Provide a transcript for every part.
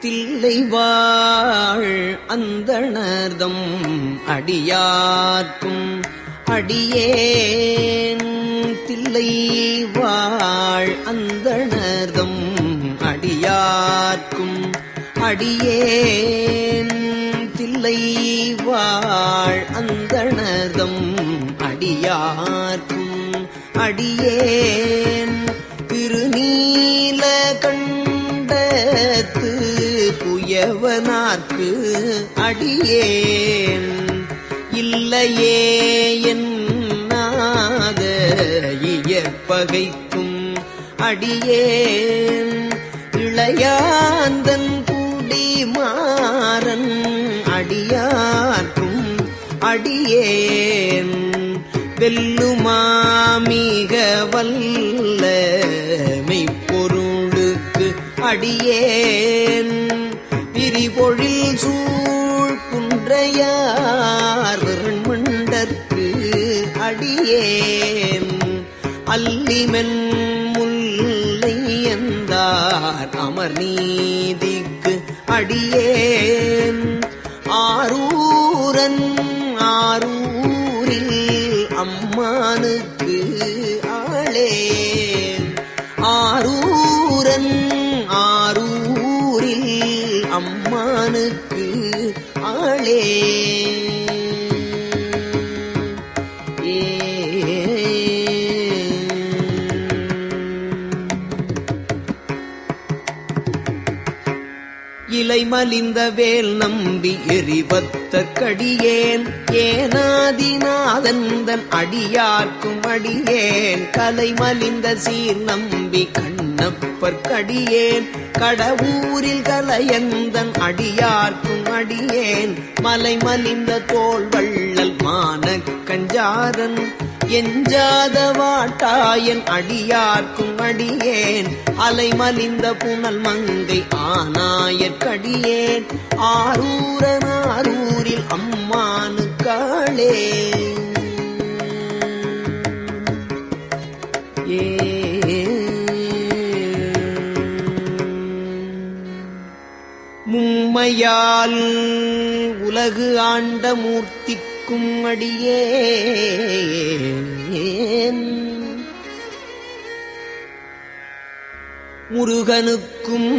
தில்லை வாழ் அந்தணர்தம் அடியார்க்கும். அடியேன் தில்லை வாழ் அந்தணர்தம் அடியார்க்கும். அடியேன் தில்லை வாழ் அந்தணர்தம் அடியார்க்கும். அடியேன் திருநீ புயவனார்க்கு அடியேன்? இல்லையே என்னாத இயற்பகைக்கும் அடியேன். இளையாந்தன் கூடி மாறன் அடியார்க்கும் அடியேன் வெல்லுமாமிக வல்ல மெய்ப்பொருளுக்கு அடியேன். விரிபொழில் சூழ் குன்றையார் மண்டற்கு அடியேன். அல்லிமென் முல்லை எந்தார் அமர் நீதிக்கு அடியே. மலிந்த வேல் நம்பி எரிவத்த கடியேன். ஏனாதிநாதந்தன் அடியார்க்கும் அடியேன். கலை மலிந்த சீர் நம்பி கண்ணப்பர் கடியேன். கடவுரில் கலையந்தன் அடியார்க்கும் அடியேன். மலை மலிந்த தோல் வள்ளல் மான கஞ்சாரன். எஞ்சாத வாட்டாயன் அடியார்க்கும் அடியேன். அலைமலிந்த புனல் மங்கை ஆனாயற்கடியேன் ஆரூரன் ஆரூரில் அம்மானு காளே மும்மையால் உலகு ஆண்ட கொடுக்கும் அடியே. முருகனுக்கும்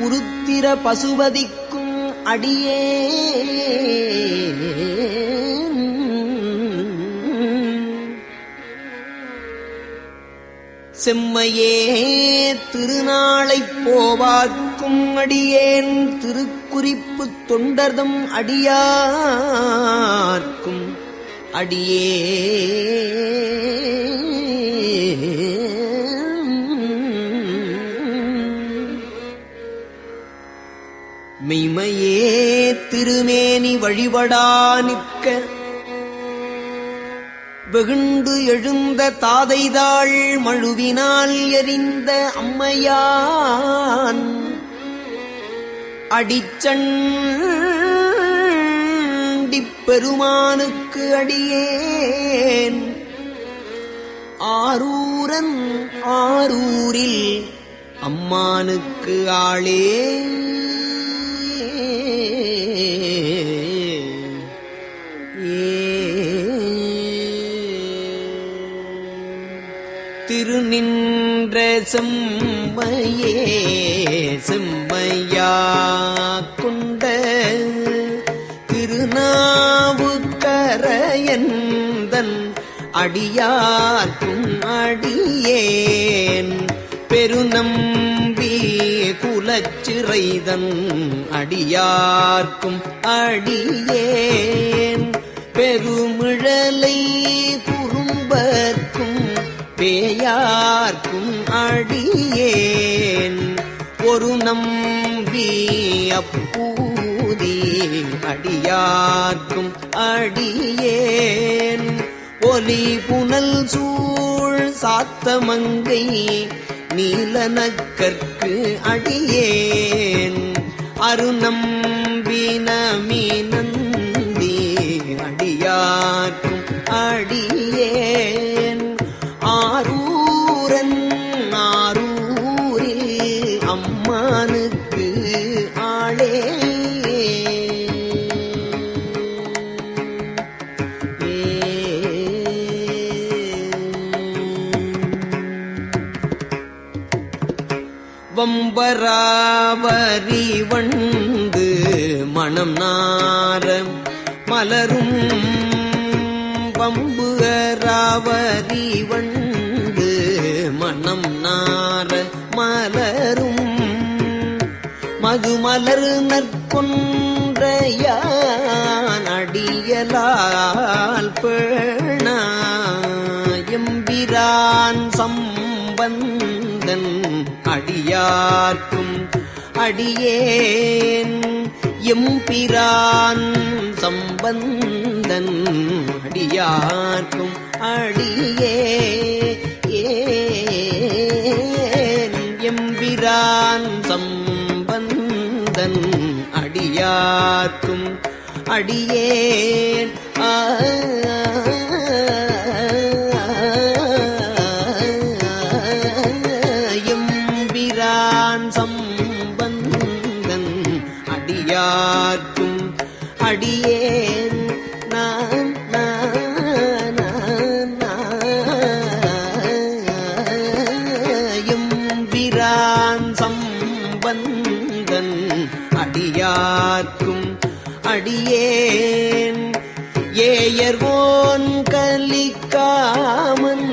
உருத்திர பசுபதிக்கும் அடியே. செம்மையே திருநாளைப் போவாக்கும் அடியேன் திருக்குறிப்பு தொண்டர்தம் அடியார்க்கும் அடியே மெய்மையே திருமேனி வழிபடா நிற்க வெகுண்டு எழுந்த தாதைதாள் மழுவினால் எறிந்த அம்மையான். அடிச்சண்டிப்பெருமானுக்கு அடியேன். ஆரூரன் ஆரூரில் அம்மானுக்கு ஆளே. திருநின்ற செம்மையே செம்மையா கொண்ட திருநாவுக்கரையந்தன் அடியார்க்கும் அடியேன். பெருநம்பி குலச்சிறைதன் அடியார்க்கும் அடியேன். பெருமிழலை குறும்பர்க்கும் பேயார்க்கும் அடியேன். ஒரு நம் அடி அப்பூதி அடியார்க்கும் அடியேன். ஒலி புனல் சூழ் சாத்தமங்கை நீலனக்கற்கு அடியேன். அருணம் வம்பராவரி வண்டு மணம் நாரம் மலரும் வம்புகராவரி வண்டு மணம் நார மலரும். மதுமலர் நற்கொன்றையான் அடியலால் பேணா. எம்பிரான் சம்பந்தன் அடியார்க்கும் அடியேன். எம்பிரான் சம்பந்தன் அடியார்க்கும் அடியே. எம்பிரான் சம்பந்தன் அடியார்க்கும் அடியேன். ஆ அடியேன். ஏயர்வோன் கலிக்காமன்.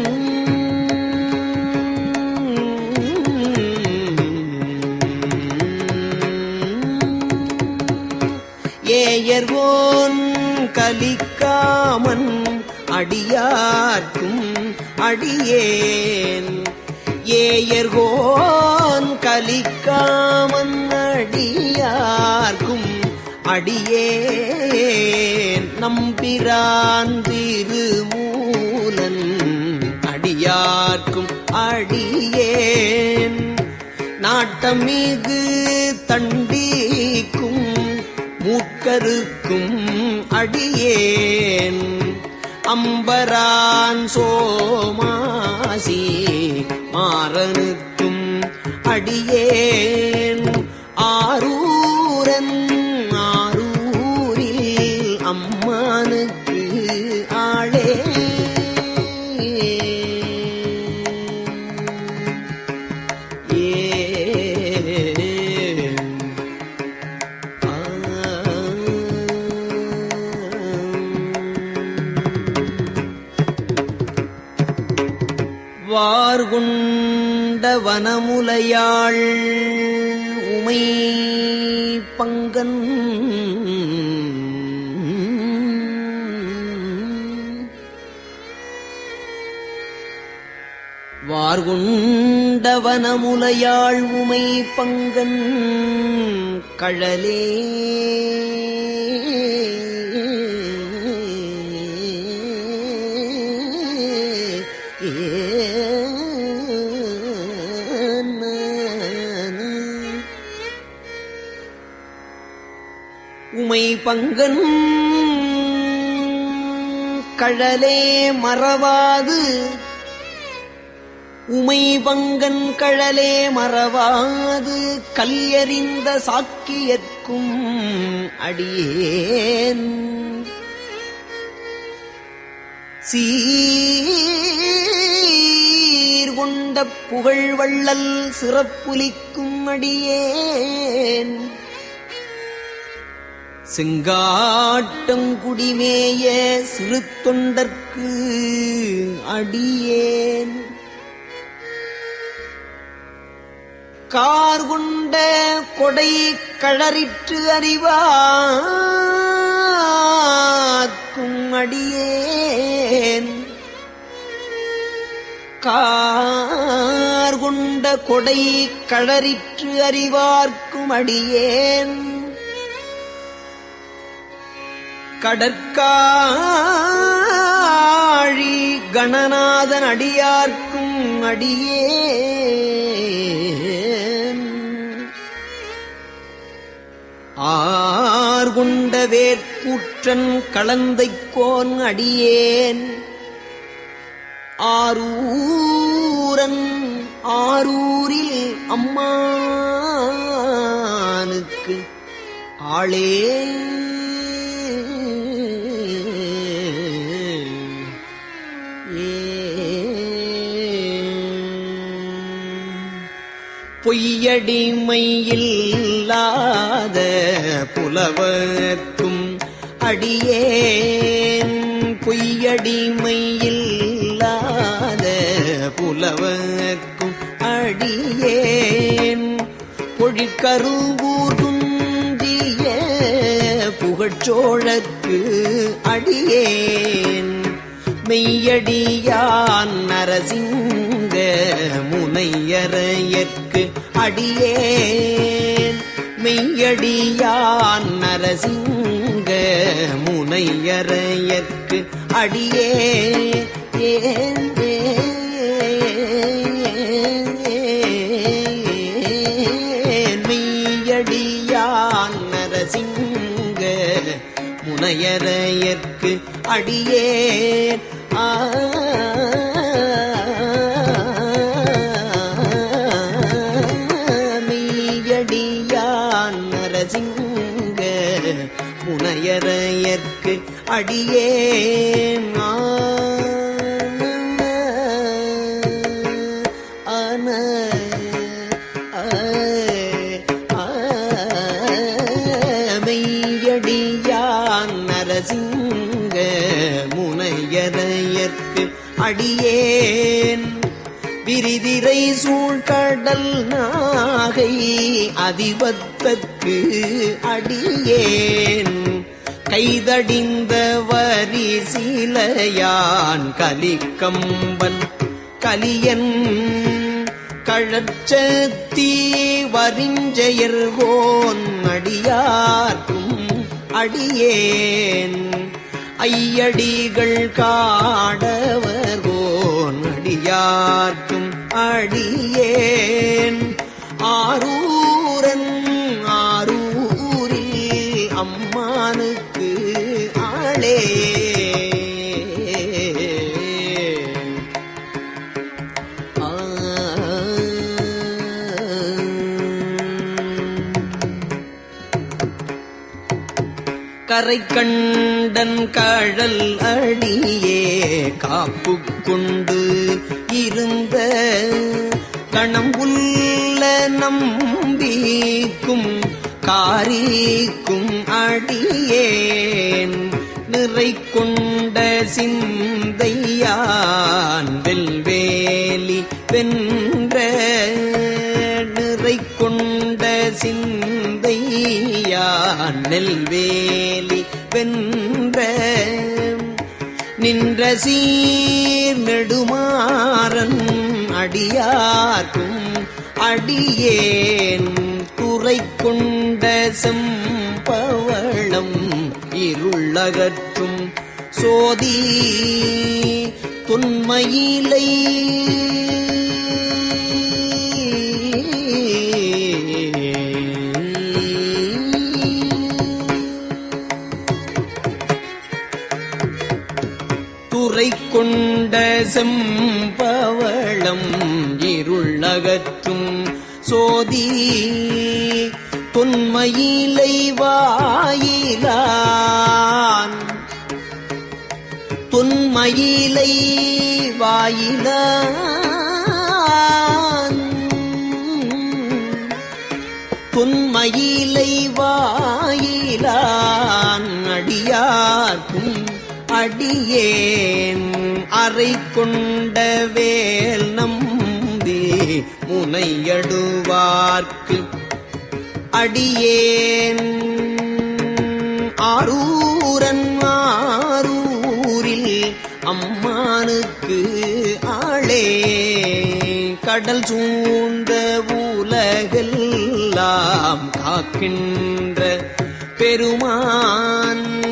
ஏயர்வோன் கலிக்காமன். அடியார்க்கும் அடியேன். ஏயர்கோன் கலிக்காமன். அடியார்க்கும் அடியே நம்பிரான் திருமூலன் அடியார்க்கும் அடியேன். நாட்டமிகு தண்டிக்கும் மூக்கருக்கும் அடியேன். அம்பரான் சோமாசி மாறனுக்கும் அடியேன். வார்குண்ட வனமுலையாள் உமை பங்கன். வார்குண்ட வனமுலையாள் உமை பங்கன். கழலே. ஏ பங்கன் கழலே மறவாது. உமை பங்கன் கழலே மறவாது. கல்யறிந்த சாக்கியற்கும் அடியேன். சீர்கொண்ட புகழ் வள்ளல் சிறப்புலிக்கும் அடியேன். செங்காட்டங்குடிமேய சிறு தொண்டற்கு அடியேன். கார்கொண்ட கொடை கழறிற்று அறிவாக்கும் அடியேன். கார்கொண்ட கொடை கழறிற்று அறிவார்க்கும் அடியேன். கடற்காழி கணநாதன் அடியார்க்கும் அடியே. ஆர்குண்ட வேற்கூற்றன் கலந்தைக்கோன் அடியேன். ஆரூரன் ஆரூரில் அம்மானுக்கு ஆளே. பொய்யடிமையில்லாத புலவர்க்கும் அடியேன். பொய்யடிமையில்லாத புலவர்க்கும் அடியேன். பொழிக்கருவூர்குந்திய புகழ்ச்சோழக்கு அடியேன். மெய்யடியான் நரசிங்க முனையறையற்கு அடியேன். மெய்யடியான் நரசிங்க முனையறையற்கு அடியேன். ஏன் மெய்யடியான் நரசிங்க முனையரையற்கு அடியேன். முனையரையற்கு அடியே மெய்யடியான் நரசிங்க முனையரையற்கு அடியேன் விரிதிரை சூழ்கடல் நாகை அதிபத்தற்கு அடியேன் கைதடிந்த வரி சீலையான் கலிக்கம்பன் கலியன் கழச்சத்தீ வரிஞ்செயர்கோன் அடியார்க்கும் அடியேன். ஐயடிகள் காடவர்கோன் அடியார்க்கும் அடியேன். ஆறு கரை கண்டன் கழல் அடியே காப்பு கொண்டு இருந்த கணம் உள்ள நம்பிக்கும் காரிக்கும் அடியேன். நிறை கொண்ட சிந்தையான் வெல்வேலி வென்ற சிந்தையான் நெல்வேலி வென்ற நின்ற சீர் நெடுமாறன் அடியார்க்கும் அடியேன் குறை கொண்ட செம்பவளம் இருளகற்றும் சோதி தொன்மையிலை கொண்ட செம்பவளம் இருளகற்றும் சோதி. தொன்மையிலை வாயிலான். தொன்மையிலை வாயிலான். தொன்மையிலை வாயிலான். அடியார்க்கும் அடியேன் அறை கொண்ட வேல் நம்பி முனையடுவார்க்கு. அடியேன் ஆரூரன் ஆரூரில் அம்மானுக்கு ஆளே. கடல் சூழ்ந்த உலகெல்லாம் காக்கின்ற பெருமான்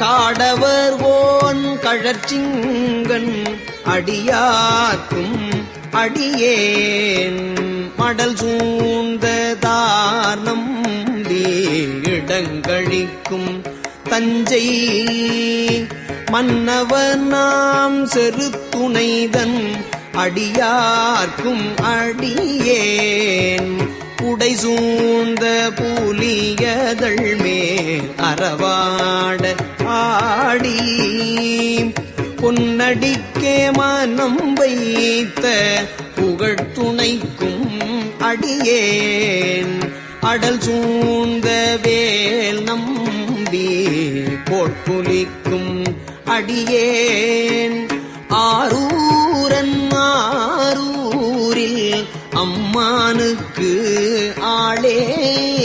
காடவர் ஓன் கழற்சிங்கன் அடியார்க்கும் அடியேன். மடல் சூழ்ந்ததார் நம்பி இடங்கழிக்கும் தஞ்சை. மன்னவர் நாம் செருத்துணைதன் அடியார்க்கும் அடியேன். உடை சூழ்ந்த புலியதழ் மேல் அறவாட பாடி பொன்னடிக்கே மனம் வைத்த புகழ்துணைக்கும் அடியேன். அடல் சூழ்ந்த வேல் நம்பி போட்புலிக்கும் அடியேன். ஆரூரன் ஆரூரில் அம்மானுக்கு ஆளே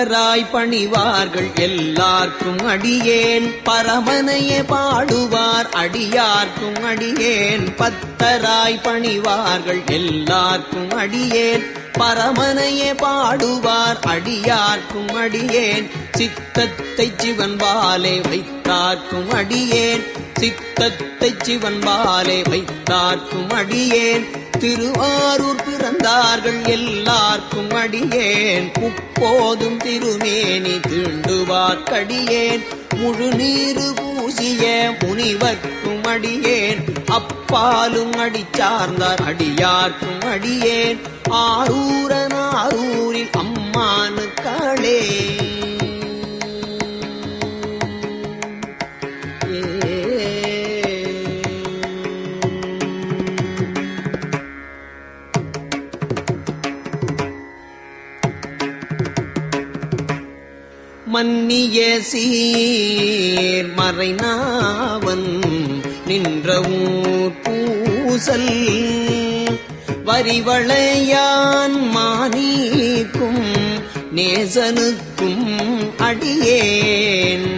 பத்தராய் பணிவார்கள் எல்லார்க்கும் அடியேன். பரமனையே பாடுவார் அடியார்க்கும் அடியேன். பத்தராய் பணிவார்கள் எல்லார்க்கும் அடியேன். பரமனையே பாடுவார் அடியார்க்கும் அடியேன். சித்தத்தை சிவன்பாலே வைத்தார்க்கும் அடியேன். சித்தத்தை சிவன்பாலே வைத்தார்க்கும் அடியேன். திருவாரூர் பிறந்தார்கள் எல்லார்க்கும் அடியேன். குப்போதும் திருமேனி தீண்டுவார்க்கடியேன் முழு நீரு பூசிய முனிவர்க்கும் அடியேன். அப்பாலும் அடி சார்ந்தார் அடியார்க்கும் அடியேன். ஆரூரன் ஆரூரில் அம்மானுக்காளே ஏ மன்னிய சீர் மறைநாவன் நின்ற ஊர் பூசல். வரிவளையான் மானீக்கும் நேசனுக்கும் அடியேன்.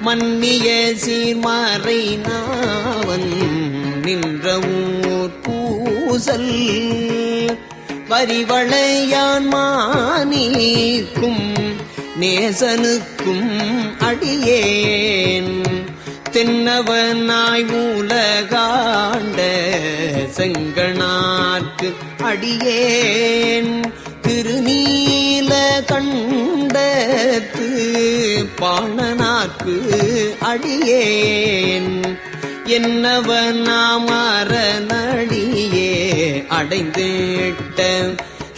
மன்னிய சீர் மறைநாவன் நின்ற ஊர் பூசல். வரிவளையான் மானீக்கும் நேசனுக்கும் அடியேன். தென்னவனாய் மூலகாண்ட செங்கனார்க்கு அடியேன். திருநீல கண்டத்து பாணனார்க்கு அடியேன். என்னவனாமரநடியே அடைந்திட்ட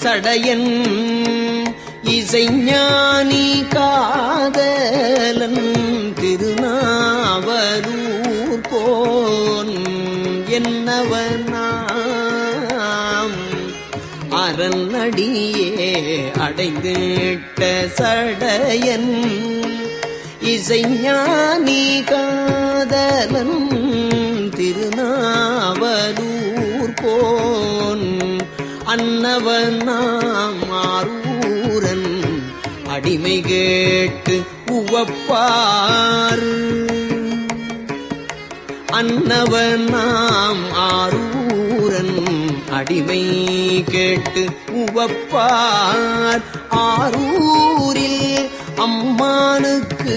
சடையன். இசைஞானி காதலன் திருநாவரூர் போன் என்னவனாம்? அரணடியே அடைந்திட்ட சடையன் இசைஞானி காதலன் திருநாவலூர் போன். அன்னவனாம் ஆரூரன் அடிமை கேட்டு உவப்பார். நாம் ஆரூரன் அடிமை கேட்டு உவப்பார். ஆரூரில் அம்மானுக்கு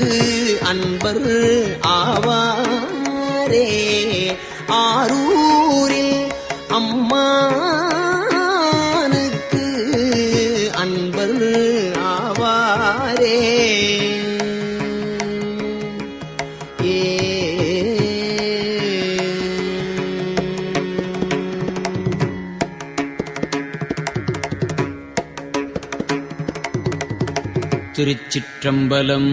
அன்பர் ஆவாரே. ஆரூரில் திருச்சிற்றம்பலம்.